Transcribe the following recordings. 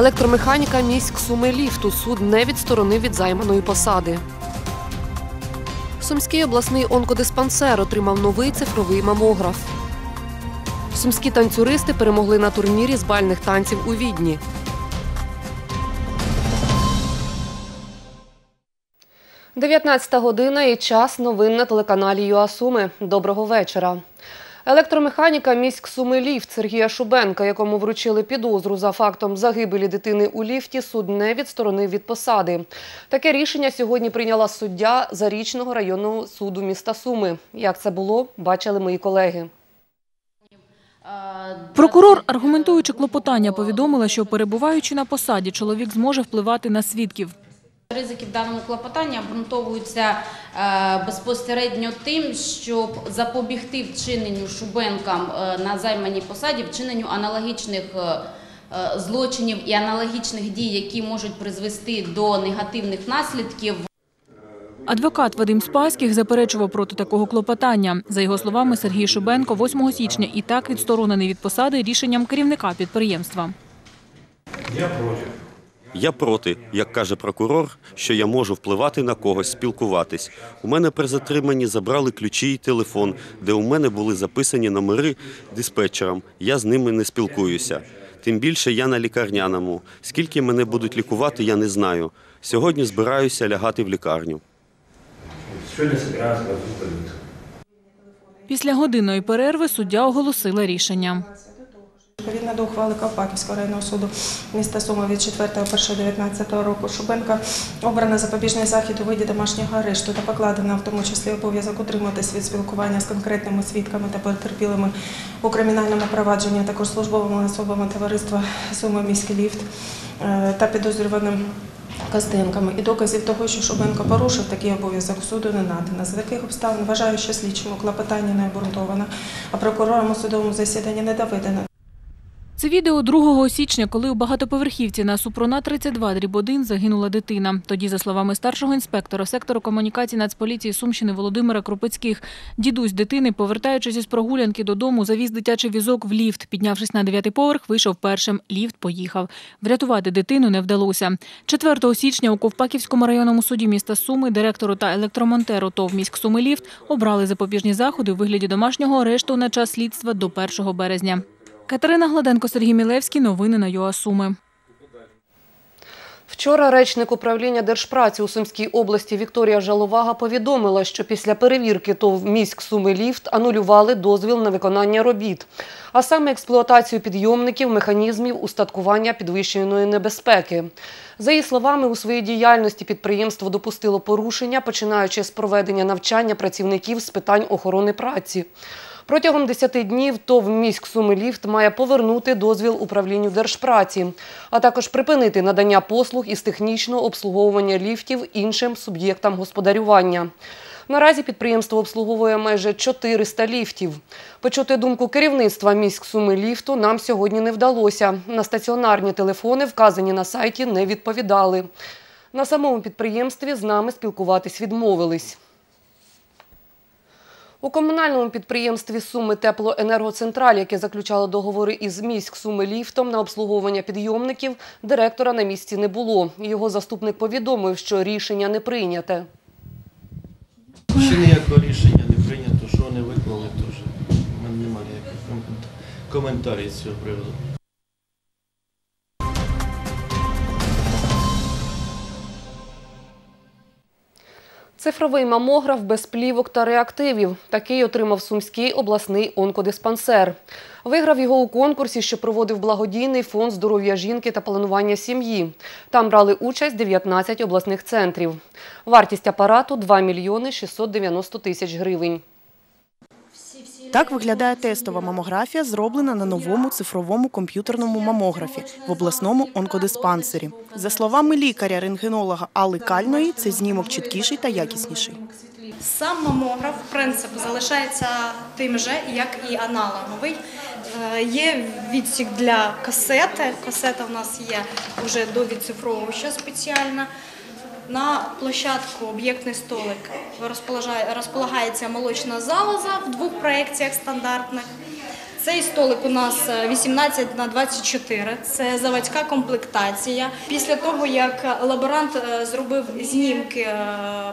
Електромеханіка міськ суми ліфту. Суд не відсторонив від займаної посади. Сумський обласний онкодиспансер отримав новий цифровий мамограф. Сумські танцюристи перемогли на турнірі з бальних танців у Відні. Дев'ятнадцята година і час новин на телеканалі ЮАСуми. Доброго вечора. Електромеханіка міськ Суми ліфт Сергія Шубенка, якому вручили підозру за фактом загибелі дитини у ліфті, суд не відсторонив від посади. Таке рішення сьогодні прийняла суддя Зарічного районного суду міста Суми. Як це було, бачили мої колеги. Прокурор, аргументуючи клопотання, повідомила, що перебуваючи на посаді, чоловік зможе впливати на свідків. Ризики в даному клопотанні обґрунтовуються е, безпосередньо тим, щоб запобігти вчиненню Шубенкам е, на займаній посаді, вчиненню аналогічних е, злочинів і аналогічних дій, які можуть призвести до негативних наслідків. Адвокат Вадим Спаських заперечував проти такого клопотання. За його словами, Сергій Шубенко 8 січня і так відсторонений від посади рішенням керівника підприємства. Я проти, як каже прокурор, що я можу впливати на когось, спілкуватись. У мене при затриманні забрали ключі і телефон, де у мене були записані номери диспетчерам. Я з ними не спілкуюся. Тим більше я на лікарняному. Скільки мене будуть лікувати, я не знаю. Сьогодні збираюся лягати в лікарню. Після годинної перерви суддя оголосила рішення. Відповідно до ухвали Ковпаківського районного суду міста Суми від 4.1.19 року Шубенка обрано запобіжний захід у виді домашнього арешту та покладено в тому числі обов'язок утриматись від спілкування з конкретними свідками та потерпілими у кримінальному провадженні, також службовими особами товариства Суми міський ліфт е, та підозрюваним Костенками і доказів того, що Шубенко порушив такий обов'язок суду не надано. За таких обставин вважаю, що слідчому клопотання не обґрунтовано, а прокурорам у судовому засіданні не доведено. Це відео 2 січня, коли у багатоповерхівці на Супрона 32 дріб 1 загинула дитина. Тоді, за словами старшого інспектора сектору комунікації Нацполіції Сумщини Володимира Крупецьких, дідусь дитини, повертаючись із прогулянки додому, завіз дитячий візок в ліфт. Піднявшись на дев'ятий поверх, вийшов першим. Ліфт поїхав. Врятувати дитину не вдалося. 4 січня у Ковпаківському районному суді міста Суми директору та електромонтеру ТОВ міськ Суми ліфт обрали запобіжні заходи у вигляді домашнього арешту на час слідства до 1 березня. Катерина Гладенко, Сергій Мілевський. Новини на ЮАСуми. Вчора речник управління Держпраці у Сумській області Вікторія Жаловага повідомила, що після перевірки ТОВ міськ Суми Ліфт анулювали дозвіл на виконання робіт, а саме експлуатацію підйомників, механізмів устаткування підвищеної небезпеки. За її словами, у своїй діяльності підприємство допустило порушення, починаючи з проведення навчання працівників з питань охорони праці. Протягом 10 днів ТОВ міськ Суми має повернути дозвіл управлінню Держпраці, а також припинити надання послуг із технічного обслуговування ліфтів іншим суб'єктам господарювання. Наразі підприємство обслуговує майже 400 ліфтів. Почути думку керівництва міськ Суми нам сьогодні не вдалося. На стаціонарні телефони, вказані на сайті, не відповідали. На самому підприємстві з нами спілкуватись відмовились. У комунальному підприємстві Суми Теплоенергоцентраль, яке заключало договори із міськ Суми ліфтом на обслуговування підйомників, директора на місці не було. Його заступник повідомив, що рішення не прийняте. Ще ніякого рішення не прийнято, що вони виклали, то вже немає ніяких комент- коментарів з цього приводу. Цифровий мамограф без плівок та реактивів. Такий отримав Сумський обласний онкодиспансер. Виграв його у конкурсі, що проводив благодійний фонд здоров'я жінки та планування сім'ї. Там брали участь 19 обласних центрів. Вартість апарату 2 мільйони 690 тисяч гривень. Так виглядає тестова мамографія, зроблена на новому цифровому комп'ютерному мамографі в обласному онкодиспансері. За словами лікаря-рентгенолога Алли Кальної, це знімок чіткіший та якісніший. Сам мамограф, принцип, залишається тим же, як і аналоговий. Е, Є відсік для касети. Касета в нас є вже до відцифровувача спеціальна. На площадку об'єктний столик розполагає- розполагається молочна залоза в двох проекціях стандартних. Цей столик у нас е, 18 на 24, це заводська комплектація. Після того, як лаборант е, зробив знімки е,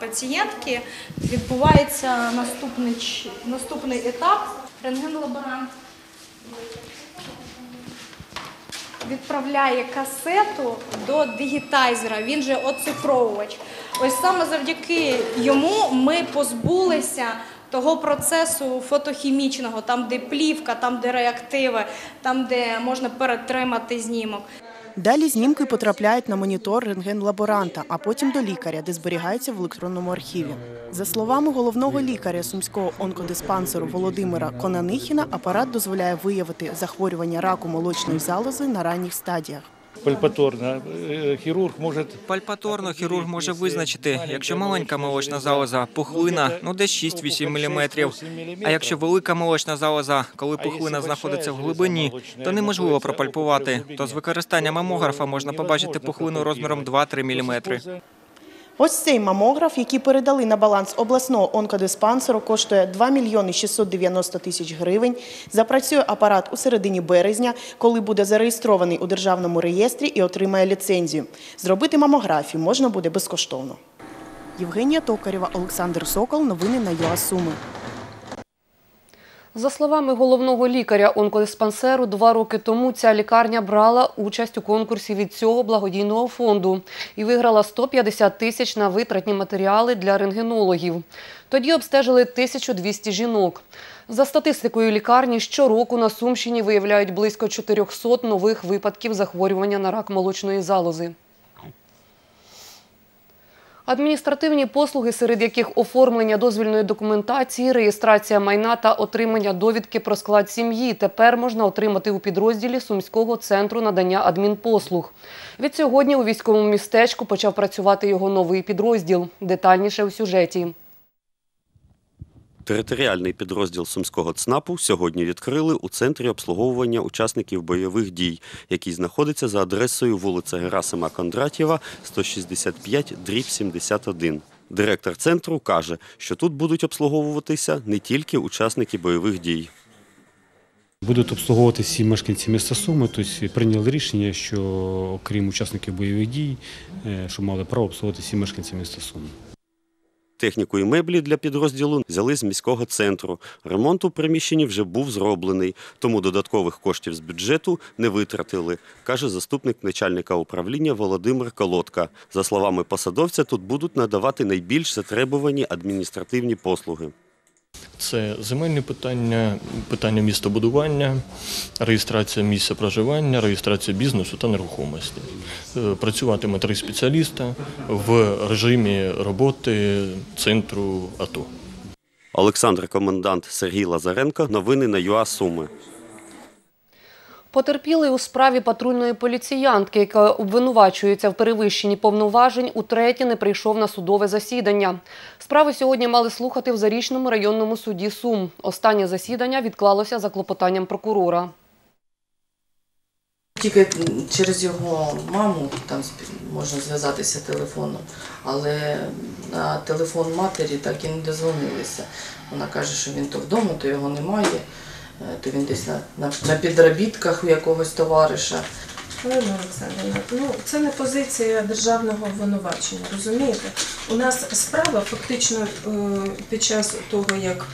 пацієнтки, відбувається наступний, наступний етап. Рентген-лаборант відправляє касету до дигітайзера, він же оцифровувач. Ось саме завдяки йому ми позбулися того процесу фотохімічного, там, де плівка, там, де реактиви, там, де можна перетримати знімок. Далі знімки потрапляють на монітор рентген-лаборанта, а потім до лікаря, де зберігаються в електронному архіві. За словами головного лікаря сумського онкодиспансеру Володимира Конанихіна, апарат дозволяє виявити захворювання раку молочної залози на ранніх стадіях. Пальпаторно е, хірург може Пальпаторно хірург може визначити, якщо маленька молочна залоза, пухлина, ну десь 6-8 мм. А якщо велика молочна залоза, коли пухлина знаходиться в глибині, то неможливо пропальпувати. То з використанням мамографа можна побачити пухлину розміром 2-3 мм. Ось цей мамограф, який передали на баланс обласного онкодиспансеру, коштує 2 мільйони 690 тисяч гривень. Запрацює апарат у середині березня, коли буде зареєстрований у державному реєстрі і отримає ліцензію. Зробити мамографію можна буде безкоштовно. Євгенія Токарєва, Олександр Сокол. Новини на ЮА Суми. За словами головного лікаря онкодиспансеру, два роки тому ця лікарня брала участь у конкурсі від цього благодійного фонду і виграла 150 тисяч на витратні матеріали для рентгенологів. Тоді обстежили 1200 жінок. За статистикою лікарні, щороку на Сумщині виявляють близько 400 нових випадків захворювання на рак молочної залози. Адміністративні послуги, серед яких оформлення дозвільної документації, реєстрація майна та отримання довідки про склад сім'ї, тепер можна отримати у підрозділі Сумського центру надання адмінпослуг. Від сьогодні у військовому містечку почав працювати його новий підрозділ. Детальніше у сюжеті. Територіальний підрозділ Сумського ЦНАПу сьогодні відкрили у центрі обслуговування учасників бойових дій, який знаходиться за адресою вулиця Герасима Кондратєва, 165, дріб 71. Директор центру каже, що тут будуть обслуговуватися не тільки учасники бойових дій. Будуть обслуговувати всі мешканці міста Суми, тобто прийняли рішення, що окрім учасників бойових дій, е, що мали право обслуговувати всі мешканці міста Суми. Техніку і меблі для підрозділу взяли з міського центру. Ремонт у приміщенні вже був зроблений, тому додаткових коштів з бюджету не витратили, каже заступник начальника управління Володимир Колодка. За словами посадовця, тут будуть надавати найбільш затребувані адміністративні послуги. Це земельні питання, питання містобудування, реєстрація місця проживання, реєстрація бізнесу та нерухомості. Е, Працюватиме три спеціаліста в режимі роботи центру АТО. Олександр Комендант Сергій Лазаренко. Новини на ЮА Суми. Потерпілий у справі патрульної поліціянтки, яка обвинувачується в перевищенні повноважень, утретє не прийшов на судове засідання. Справи сьогодні мали слухати в Зарічному районному суді Сум. Останнє засідання відклалося за клопотанням прокурора. Тільки через його маму там можна зв'язатися телефоном, але на телефон матері так і не дозвонилися. Вона каже, що він то вдома, то його немає, то він десь на, на, на підробітках у якогось товариша. Олена Олександрівна, ну це не позиція державного обвинувачення, розумієте? У нас справа фактично е, під час того, як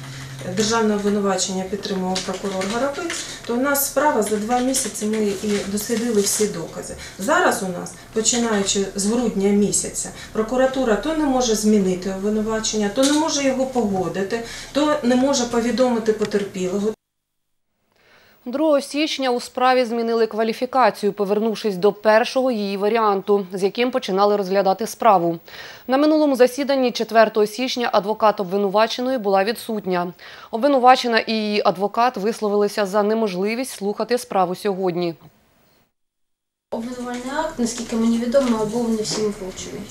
державне обвинувачення підтримував прокурор Горобець, то у нас справа за два місяці ми і дослідили всі докази. Зараз у нас, починаючи з грудня місяця, прокуратура то не може змінити обвинувачення, то не може його погодити, то не може повідомити потерпілого. 2 січня у справі змінили кваліфікацію, повернувшись до першого її варіанту, з яким починали розглядати справу. На минулому засіданні 4 січня адвокат обвинуваченої була відсутня. Обвинувачена і її адвокат висловилися за неможливість слухати справу сьогодні. Обвинувальний акт, наскільки мені відомо, був не всім вручений.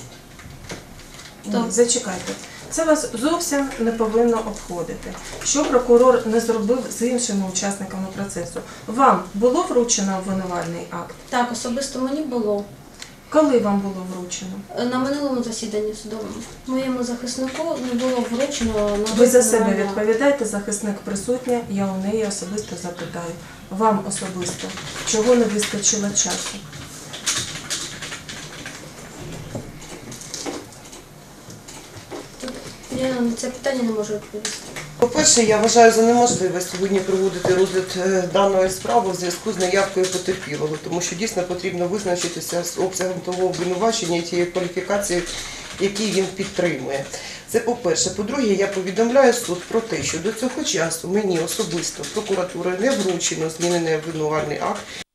Зачекайте. Це вас зовсім не повинно обходити. Що прокурор не зробив з іншими учасниками процесу? Вам було вручено обвинувальний акт? Так, особисто мені було. Коли вам було вручено? На минулому засіданні судовому моєму захиснику не було вручено на Ви за себе відповідаєте, захисник присутня, я у неї особисто запитаю. Вам особисто, чого не вистачило часу? Я на це питання не можу відповісти. По-перше, я вважаю за неможливе сьогодні проводити розгляд е, даної справи в зв'язку з наявкою потерпілого, тому що дійсно потрібно визначитися з обсягом того обвинувачення і тієї кваліфікації, які він підтримує. Це по-перше. По-друге, я повідомляю суд про те, що до цього часу мені особисто прокуратура не вручено змінений обвинувальний акт.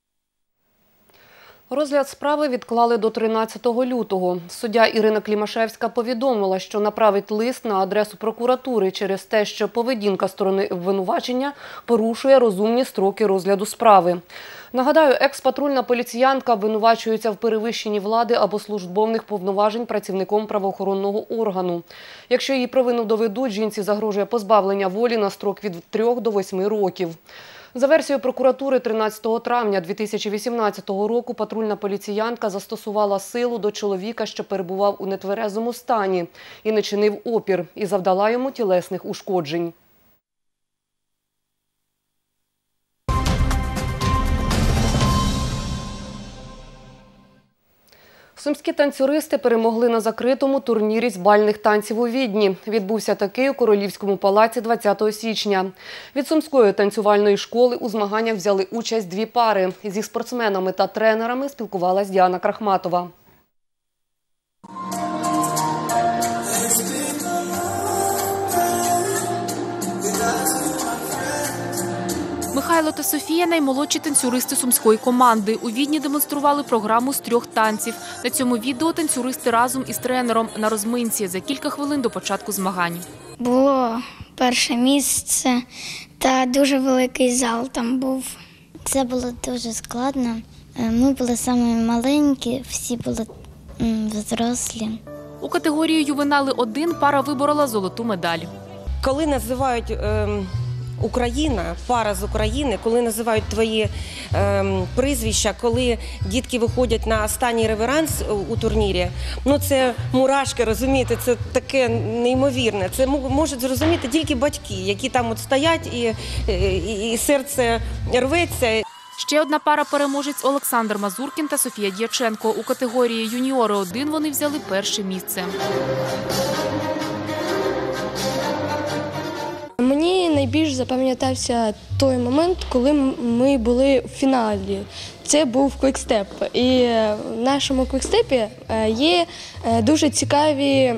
Розгляд справи відклали до 13 лютого. Суддя Ірина Клімашевська повідомила, що направить лист на адресу прокуратури через те, що поведінка сторони обвинувачення порушує розумні строки розгляду справи. Нагадаю, екс-патрульна поліціянка обвинувачується в перевищенні влади або службовних повноважень працівником правоохоронного органу. Якщо її провину доведуть, жінці загрожує позбавлення волі на строк від 3 до 8 років. За версією прокуратури, 13 травня 2018 року патрульна поліціянка застосувала силу до чоловіка, що перебував у нетверезому стані і не чинив опір, і завдала йому тілесних ушкоджень. Сумські танцюристи перемогли на закритому турнірі з бальних танців у Відні. Відбувся такий у Королівському палаці 20 січня. Від Сумської танцювальної школи у змаганнях взяли участь дві пари. Зі спортсменами та тренерами спілкувалась Діана Крахматова. Михайло та Софія наймолодші танцюристи сумської команди. У Відні демонстрували програму з трьох танців. На цьому відео танцюристи разом із тренером на розминці за кілька хвилин до початку змагань. Було перше місце та дуже великий зал там був. Це було дуже складно. Е, Ми були самі маленькі, всі були взрослі. У категорії ювенали 1 пара виборола золоту медаль. Коли називають ем, Україна, пара з України, коли називають твої ем, прізвища, коли дітки виходять на останній реверанс у турнірі, ну це мурашки, розумієте, це таке неймовірне. Це можуть зрозуміти тільки батьки, які там от стоять і, і, і серце рветься. Ще одна пара переможець Олександр Мазуркін та Софія Дяченко. У категорії юніори 1 вони взяли перше місце. Найбільш запам'ятався той момент, коли ми були в фіналі. Це був квикстеп. І е, в нашому квикстепі е, є е, дуже цікаві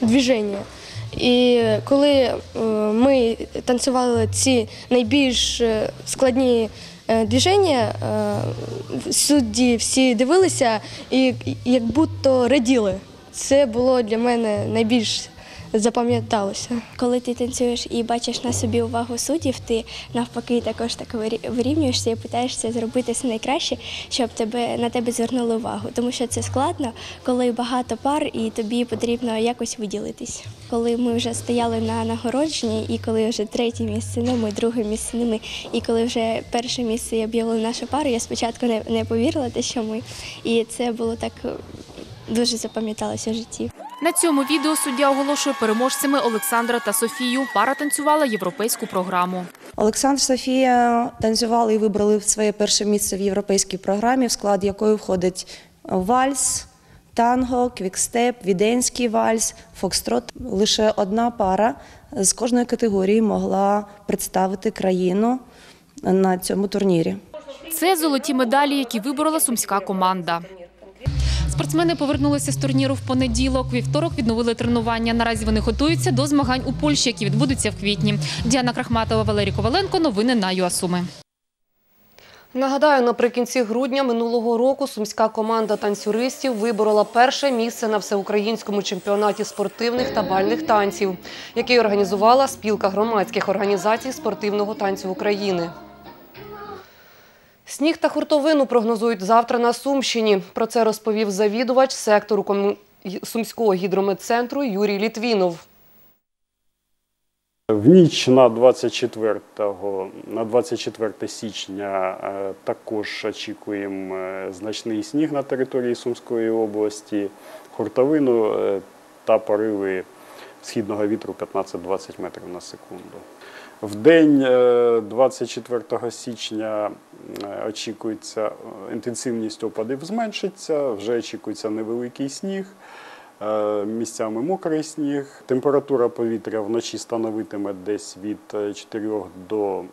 движення. І коли ми танцювали ці найбільш складні движення, судді всі дивилися і як будто раділи. Це було для мене найбільш запам'яталося. Коли ти танцюєш і бачиш на собі увагу суддів, ти навпаки також так вирі- вирівнюєшся і питаєшся зробити все найкраще, щоб тебе на тебе звернули увагу. Тому що це складно, коли багато пар і тобі потрібно якось виділитись. Коли ми вже стояли на нагородженні, і коли вже третє місце не ми, друге місце не ми, і коли вже перше місце об'явили нашу пару, я спочатку не, не повірила, те, що ми. І це було так дуже запам'яталося в житті. На цьому відео суддя оголошує переможцями Олександра та Софію. Пара танцювала європейську програму. Олександр Софія танцювали і вибрали своє перше місце в європейській програмі, в склад якої входить вальс, танго, квікстеп, віденський вальс, фокстрот. Лише одна пара з кожної категорії могла представити країну на цьому турнірі. Це золоті медалі, які виборола сумська команда. Спортсмени повернулися з турніру в понеділок. Вівторок відновили тренування. Наразі вони готуються до змагань у Польщі, які відбудуться в квітні. Діана Крахматова, Валерій Коваленко. Новини на ЮАСуми. Нагадаю, наприкінці грудня минулого року сумська команда танцюристів виборола перше місце на всеукраїнському чемпіонаті спортивних та бальних танців, який організувала спілка громадських організацій спортивного танцю України. Сніг та хуртовину прогнозують завтра на Сумщині. Про це розповів завідувач сектору Сумського гідрометцентру Юрій Літвінов. В ніч на 24, на 24 січня е, також очікуємо е, значний сніг на території Сумської області, хуртовину е, та пориви східного вітру 15-20 метрів на секунду. В день е, 24 січня е, очікується е, інтенсивність опадів зменшиться, вже очікується невеликий сніг. Е, Місцями мокрий сніг. Температура повітря вночі становитиме десь від е, 4 до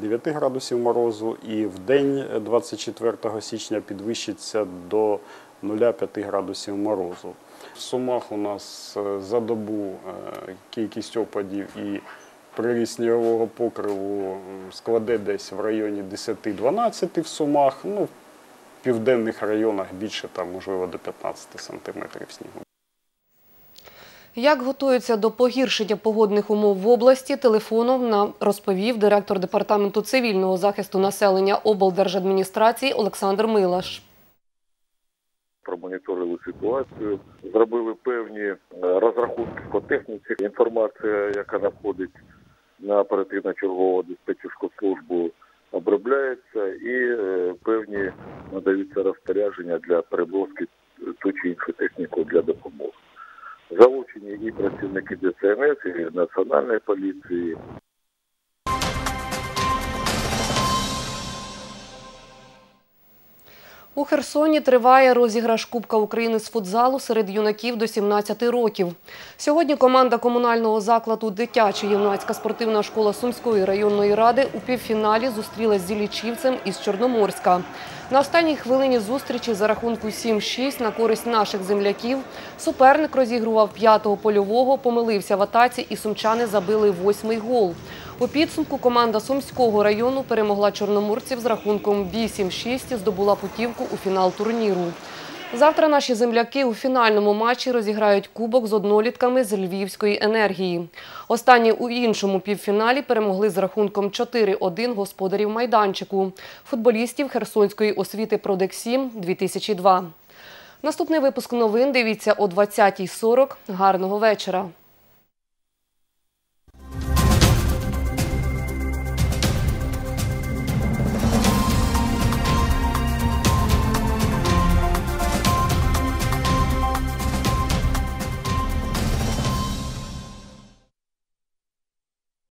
9 градусів морозу, і в день е, 24 січня підвищиться до 0,5 градусів морозу. В Сумах у нас е, за добу е, кількість опадів і приріст снігового покриву складе десь в районі 10-12 в Сумах. Ну, в південних районах більше там, можливо, до 15 сантиметрів снігу. Як готуються до погіршення погодних умов в області, телефоном нам розповів директор департаменту цивільного захисту населення облдержадміністрації Олександр Милаш. промоніторили ситуацію, зробили певні е, розрахунки по техніці. Інформація, яка надходить на оперативно-чергову диспетчерську службу, обробляється і е, певні надаються розпорядження для переброски ту чи іншу техніку для допомоги. Залучені і працівники ДСНС, і Національної поліції, У Херсоні триває розіграш Кубка України з футзалу серед юнаків до 17 років. Сьогодні команда комунального закладу Дитяча юнацька спортивна школа Сумської районної ради у півфіналі зустрілась з Іллічівцем із Чорноморська. На останній хвилині зустрічі за рахунку 7-6 на користь наших земляків суперник розігрував п'ятого польового, помилився в атаці і сумчани забили восьмий гол. У підсумку команда Сумського району перемогла чорноморців з рахунком 8-6 і здобула путівку у фінал турніру. Завтра наші земляки у фінальному матчі розіграють кубок з однолітками з Львівської енергії. Останні у іншому півфіналі перемогли з рахунком 4-1 господарів майданчику футболістів Херсонської освіти Продексім 2002. Наступний випуск новин дивіться о 20.40. Гарного вечора.